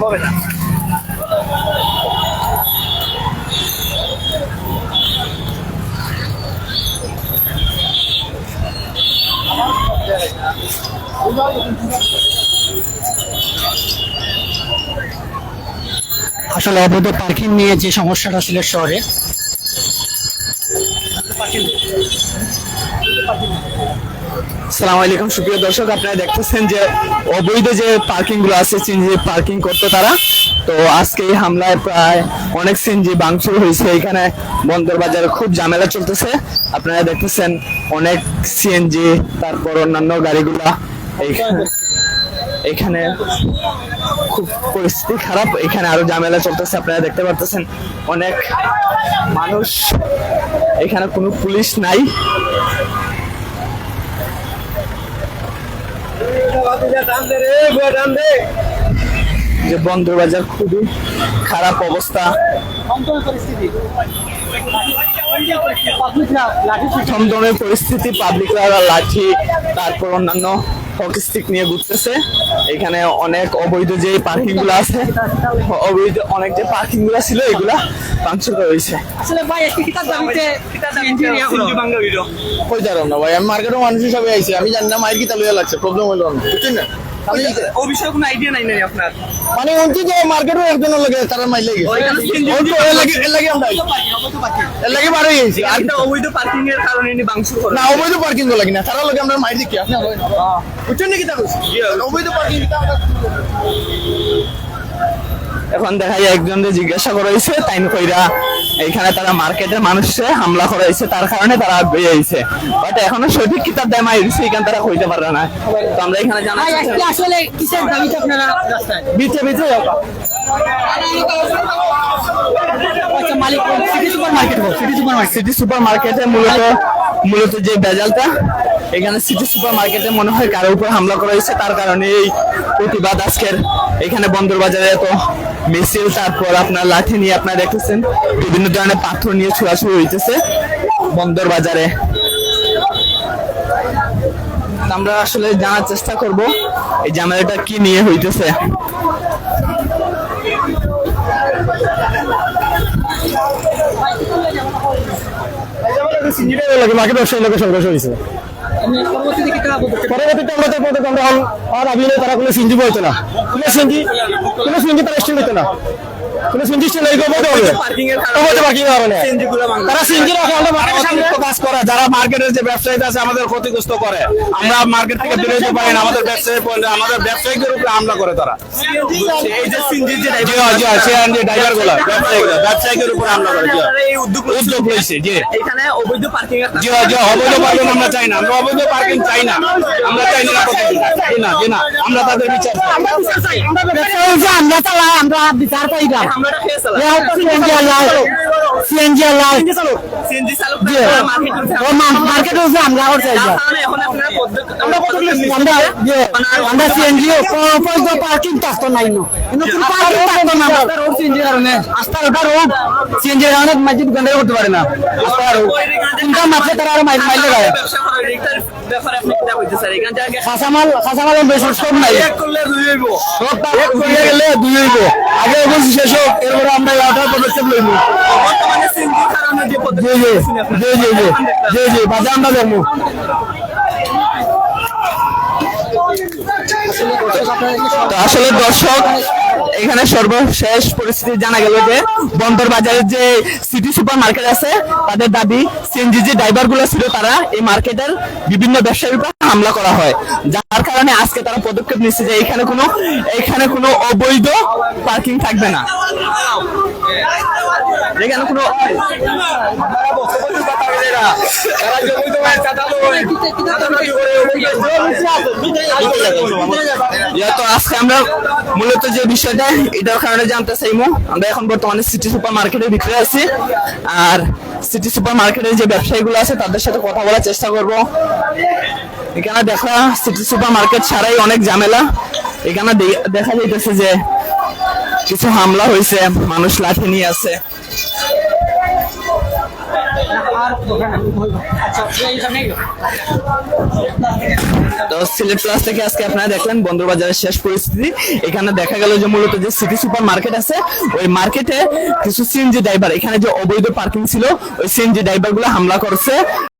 হবে না। আসলে অবৈধ পার্কিং নিয়ে যে সমস্যাটা সিলেট শহরে সালাম আলাইকুম, সুপ্রিয় দর্শক, আপনারা দেখতেছেন যে অবৈধ যে পার্কিংগুলো আছে সিএনজি পার্কিং করতো তারা। তো আজকে এই হামলায় প্রায় অনেক সিএনজি ভাঙচুর হয়েছে। এখানে বন্দর বাজারে খুব ঝামেলা চলতেছে। আপনারা দেখতেছেন অনেক সিএনজি, তারপর অন্যান্য গাড়িগুলা এখানে খুব পরিস্থিতি খারাপ। এখানে আরও ঝামেলা চলতেছে, আপনারা দেখতে পারতেছেন অনেক মানুষ। এখানে কোনো পুলিশ নাই। টান দে রে টান দে। যে বন্দর বাজার খুবই খারাপ অবস্থা। থমথমের পরিস্থিতি পাবলিকরা লাঠি তারপর অন্যান্য হকি স্টিক নিয়ে ঘুরতেছে। এখানে অনেক অবৈধ যে পার্কিংগুলো আছে অবৈধ অনেক যে পার্কিংগুলো ছিল এগুলা হয়েছে। কিতাব দাবিতে কই দাঁড়াম না ভাই আমি মানুষ হিসাবে আইছি আমি জানি না মায়ের কি তালুয়া লাগছে প্রবলেম হইল না বুঝছেন না? ও বিষয়ে কোনো আইডিয়া নাই নাকি আপনার? মানে যে লাগে তারা মাইল লাগে ওইখানে CNG এর লাগে এর লাগে আমরা এর লাগে বারো গেছি আর এটা অবৈধ পার্কিং এর কারণে ইনি ভাঙচুর করে না অবৈধ পার্কিং লাগে না। তারা লাগে আমরা মাইর দেখি আপনি বুঝছেন নাকি তা অবৈধ পার্কিং এখন দেখা যায় একজনকে জিজ্ঞাসা করা হয়েছে তাই কইরা এইখানে তারা মার্কেটের মানুষে হামলা করা হয়েছে তার কারণে তারা বেড়েছে বাট এখনও সঠিক কিতাব দেয় মাইছে এখানে তারা হইতে পারে না তো আমরা এখানে জানা আসলে কিসের দাবিতে আপনারা রাস্তায়? বিচে বিচে আচ্ছা মালিক city super market city super market city super মার্কেটে মূলত মূলত যে বেজালটা এখানে সিটি সুপার মার্কেটে মনে হয় কারোর উপর হামলা করা হয়েছে, তার কারণে এই প্রতিবাদ আজকের এখানে বন্দর বাজারে এত মিছিল, তারপর আপনার লাঠি নিয়ে আপনারা দেখতেছেন, বিভিন্ন ধরনের পাথর নিয়ে ছোড়াছুড়ি হইতেছে বন্দর বাজারে আমরা আসলে জানার চেষ্টা করব, এই ঝামেলাটা কি নিয়ে হইতেছে। লাগে মার্কেট ব্যবসায়ী লোকের সংঘর্ষ হয়েছে। পরবর্তীতে আমরা তো আমরা আর আবি তারা কোনো সিঞ্জি বলতো না। কোনো সিঞ্জি কোনো সিঞ্জি তারা স্টিল না। কোনো সিঞ্জি স্টিল এই করব হবে পার্কিং এর কারণে। তারা সিঞ্জি রাখে আমরা মার্কেটের সামনে। অতিরিক্ত কাজ করে যারা মার্কেটের যে ব্যবসায়ীরা আছে আমাদের ক্ষতিগ্রস্ত করে। আমরা মার্কেট থেকে বেরোতে পারি না আমাদের ব্যবসায়ী আমাদের ব্যবসায়ীদের উপরে হামলা করে তারা। এই যে সিএনজি যে হ্যাঁ, জি সে যে ড্রাইভারগুলো ব্যবসায়ীদের উপরে হামলা করে জি। এই উদ্যোগ উদ্যোগ লইছে জি। এখানে অবৈধ পার্কিং এর জি হ্যাঁ, জি অবৈধ পার্কিং আমরা চাই না আমরা অবৈধ পার্কিং চাই না। আমরা চাই না জি না জি না আমরা তাদের বিচার চাই। আমরা চালাই আমরা বিচার পাই না। আমরা খেয়ে চালাই সিএনজি আল্লাহ সিএনজি আল্লাহ সিএনজি চালক ও মার্কেট হচ্ছে আমরা ওর চাই এখন আপনারা পদ্ধতি আমরা আমরা আমরা সিএনজি পার্কিং থাকতো নাই নো। নতুন পার্কিং থাকতো না আমরা রোড সিএনজি কারণে। আস্তা ওটা রোড সিএনজি কারণে মাঝে দোকানদার করতে পারে না। আস্তা রোড ইনকাম মাত্র তারা আর মাইল মাইল লাগায়। ব্যাপারে আপনি কি বলতে স্যার এখান থেকে কাঁচামাল কাঁচামাল বেশি সব নাই। এক করলে দুই হইব। এক করিয়া গেলে দুই হইব। আগে অবশ্যই শেষ হোক এরপরে আমরা আঠার পদক্ষেপ লইব। বর্তমানে সিএনজি কারণে যে পদ্ধতি জি জি জি জি জি জি জি আমরা দেখব। আসলে দর্শক এখানে সর্বশেষ পরিস্থিতি জানা গেল যে বন্দর বাজারের যে সিটি সুপার মার্কেট আছে, তাদের দাবি সিএনজি যে ড্রাইভারগুলো ছিল তারা এই মার্কেটের বিভিন্ন ব্যবসায়ীর উপর হামলা করা হয়। যার কারণে আজকে তারা পদক্ষেপ নিচ্ছে যে এখানে কোনো এখানে কোনো অবৈধ পার্কিং থাকবে না। এখানে কোনো ইয়া তো আজকে আমরা মূলত যে বিষয়টা এটার কারণে জানতে চাইব আমরা এখন বর্তমানে সিটি সুপার মার্কেটের ভিতরে আছি। আর সিটি সুপার মার্কেটের যে ব্যবসায়ীগুলো আছে তাদের সাথে কথা বলার চেষ্টা করব। এখানে দেখা সিটি সুপার মার্কেট ছাড়াই অনেক ঝামেলা। এখানে দেখা যাইতেছে যে কিছু হামলা হয়েছে মানুষ লাঠি নিয়ে আছে। তো সিলেট প্লাস থেকে আজকে আপনারা দেখলেন বন্দরবাজারের শেষ পরিস্থিতি। এখানে দেখা গেল যে মূলত যে সিটি সুপার মার্কেট আছে, ওই মার্কেটে কিছু সিএনজি ড্রাইভার এখানে যে অবৈধ পার্কিং ছিল, ওই সিএনজি ড্রাইভারগুলো হামলা করছে।